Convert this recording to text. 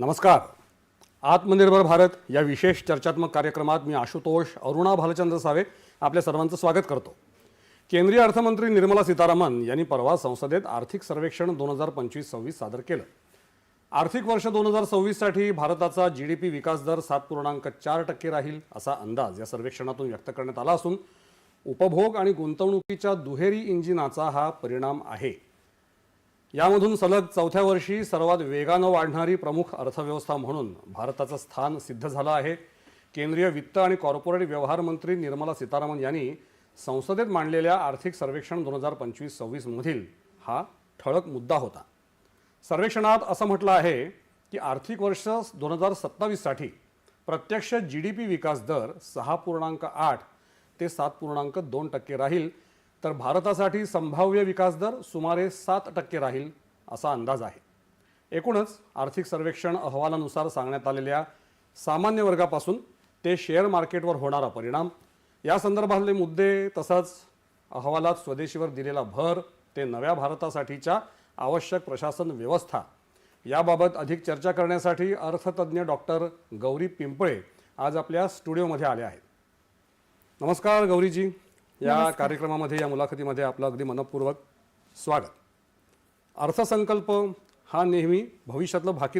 नमस्कार. आत्मनिर्भर भारत या विशेष चर्चात्मक कार्यक्रमात मी आशुतोष अरुणा भालचंद्र सावे आपल्या सर्वांचं स्वागत करतो. केंद्रीय अर्थमंत्री निर्मला सीतारामन यांनी परवा संसदेत आर्थिक सर्वेक्षण दोन हजार पंचवीस सव्वीस सादर केलं. आर्थिक वर्ष दोन हजार सव्वीससाठी भारताचा जी डी पी विकास दर सात पूर्णांक चार टक्के राहील असा अंदाज या सर्वेक्षणातून व्यक्त करण्यात आला असून उपभोग आणि गुंतवणुकीच्या दुहेरी इंजिनाचा हा परिणाम आहे. यामधून सलग चौथ्या वर्षी सर्वात वेगानं वाढणारी प्रमुख अर्थव्यवस्था म्हणून भारताचं स्थान सिद्ध झालं आहे. केंद्रीय वित्त आणि कॉर्पोरेट व्यवहार मंत्री निर्मला सीतारामन यांनी संसदेत मांडलेल्या आर्थिक सर्वेक्षण दोन हजार पंचवीस सव्वीसमधील हा ठळक मुद्दा होता. सर्वेक्षणात असं म्हटलं आहे की आर्थिक वर्ष दोन हजार सत्तावीससाठी प्रत्यक्ष जी डी पी विकास दर सहा पूर्णांक आठ ते सात पूर्णांक दोन टक्के राहील. तर भारतासाठी संभाव्य विकास दर सुमारे सात टक्के राहील असा अंदाज आहे. एकूणच आर्थिक सर्वेक्षण अहवालानुसार सांगण्यात आलेल्या सामान्य वर्गापासून ते शेअर मार्केटवर होणारा परिणाम या संदर्भातले मुद्दे तसंच अहवालात स्वदेशीवर दिलेला भर ते नव्या भारतासाठीच्या आवश्यक प्रशासन व्यवस्था याबाबत अधिक चर्चा करण्यासाठी अर्थतज्ज्ञ डॉक्टर गौरी पिंपळे आज आपल्या स्टुडिओमध्ये आले आहेत. नमस्कार गौरीजी. या कार्यक्रमामध्ये या मुलाखतीमध्ये आपलं अगदी मनपूर्वक स्वागत. अर्थसंकल्प हा नेहमी भविष्यातलं भाकी